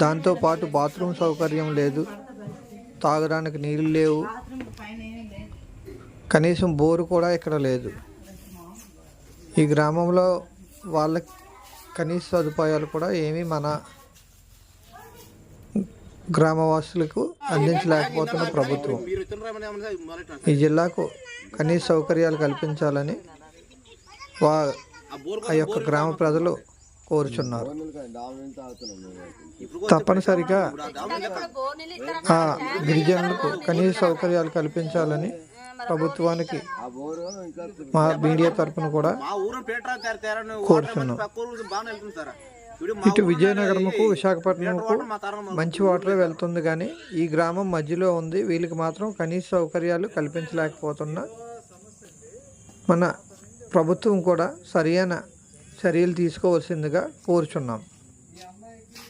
దాంతోపాటు బాత్రూమ్ సౌకర్యం లేదు. తాగడానికి నీళ్ళు లేవు. కనీసం బోరు కూడా ఇక్కడ లేదు. ఈ గ్రామంలో వాళ్ళ కనీస సదుపాయాలు కూడా ఏమీ మన గ్రామవాసులకు అందించలేకపోతున్న ప్రభుత్వం. ఈ జిల్లాకు కనీస సౌకర్యాలు కల్పించాలని వా ఆ యొక్క గ్రామ ప్రజలు కోరుచున్నారు. తప్పనిసరిగా ఆ గిరిజనులకు కనీస సౌకర్యాలు కల్పించాలని ప్రభుత్వానికి మా మీడియా తరపున కూడా కోరుచున్నాం. ఇటు విజయనగరంకు విశాఖపట్నంకు మంచి వాటరే వెళ్తుంది కానీ ఈ గ్రామం మధ్యలో ఉంది. వీళ్ళకి మాత్రం కనీస సౌకర్యాలు కల్పించలేకపోతున్నా. మన ప్రభుత్వం కూడా సరియైన చర్యలు తీసుకోవాల్సిందిగా కోరుచున్నాం.